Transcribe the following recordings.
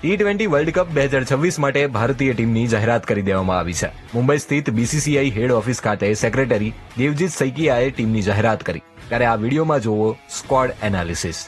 T twenty world cup બે હજાર છવ્વીસ માટે ભારતીય ટીમની જાહેરાત કરી દેવામાં આવી છે. મુંબઈ સ્થિત બીસીસીઆઈ હેડ ઓફિસ ખાતે સેક્રેટરી દેવજીત સૈકિયાએ ટીમની જાહેરાત કરી. ત્યારે આ વિડીયોમાં જોવો સ્કોડ એનાલિસિસ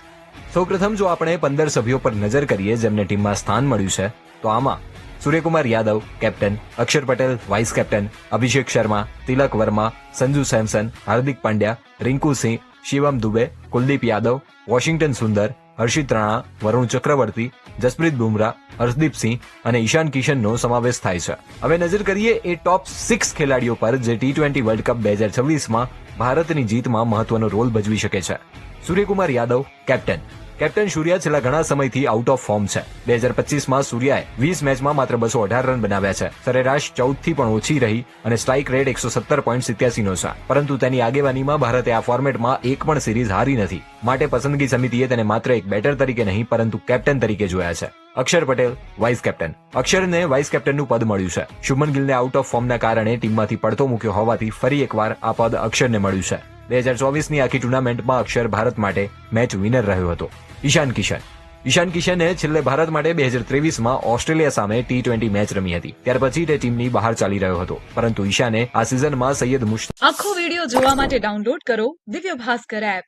સૌપ્રથમ જો આપણે પંદર સભ્યો પર નજર કરીએ જેમને ટીમમાં સ્થાન મળ્યું છે, તો આમાં Suryakumar Yadav captain Axar Patel vice captain Abhishek Sharma, Tilak Varma, Sanju Samson, Hardik Pandya, Rinku Singh, Shivam Dube, Kuldeep Yadav, Washington Sundar Harshit Rana, Varun Chakravarthy, Jasprit Bumrah Harshdeep Singh અને ઈશાન કિશનનો સમાવેશ થાય છે. હવે નજર કરીએ એ ટોપ six ખેલાડીઓ પર જે ટી ટ્વેન્ટી વર્લ્ડ કપ બે હજાર છવ્વીસમાં ભારતની જીતમાં મહત્વનો રોલ ભજવી શકે છે. સૂર્યકુમાર યાદવ કેપ્ટન કેપ્ટન સૂર્યા છેલ્લા ઘણા સમયથી આઉટ ઓફ ફોર્મ છે. બે હજાર પચીસમાં સૂર્યાએ વીસ મેચમાં માત્ર બસો અઢાર રન બનાવ્યા છે. સરેરાશ ચૌદથી પણ ઓછી રહી અને સ્ટ્રાઇક રેટ એકસો સત્તર પોઈન્ટ સિત્યાસીનો છે. પરંતુ તેની આગેવાનીમાં ભારતે આ ફોર્મેટમાં એક પણ સિરીઝ હારી નથી. માટે પસંદગી સમિતિએ તેને માત્ર એક બેટર તરીકે નહીં, પરંતુ કેપ્ટન તરીકે જોયા છે. અક્ષર પટેલ વાઇસ કેપ્ટન અક્ષરને વાઇસ કેપ્ટનનું પદ મળ્યું છે. શુભમન ગિલને આઉટ ઓફ ફોર્મના કારણે ટીમમાંથી પડતો મૂક્યો હોવાથી ફરી એકવાર આ પદ અક્ષરને મળ્યું છે. બે હજાર ચોવીસની આખી ટુર્નામેન્ટમાં અક્ષર ભારત માટે મેચ વિનર રહ્યો હતો. ઈશાન કિશન. ઈશાન કિશને છેલ્લે ભારત માટે બે હજાર ત્રેવીસમાં ઓસ્ટ્રેલિયા સામે ટી ટ્વેન્ટી મેચ રમી હતી. ત્યાર પછી તે ટીમની બહાર ચાલી રહ્યો હતો. પરંતુ ઈશાને આ સિઝનમાં સૈયદ મુશ્ત આખો વીડિયો જોવા માટે ડાઉનલોડ કરો Divya Bhaskar app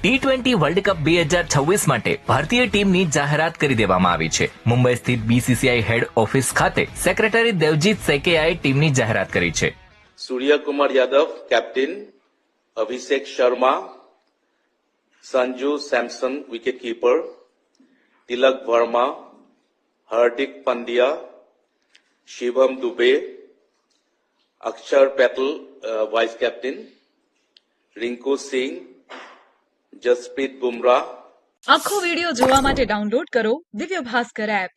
T twenty world cup બે હજાર છવ્વીસ માટે ભારતીય ટીમની જાહેરાત કરી દેવામાં આવી છે. મુંબઈ સ્થિત બીસીસીઆઈ હેડ ઓફિસ ખાતે સેક્રેટરી દેવજીત સેકેઆએ ટીમની જાહેરાત કરી છે. Suryakumar Yadav captain Abhishek Sharma Sanju Samson wicket keeper Tilak Varma Hardik Pandya Shivam Dube Axar Patel vice captain Rinku Singh Jasprit Bumrah આખો વિડિયો જોવા માટે ડાઉનલોડ કરો દિવ્ય ભાસ્કર એપ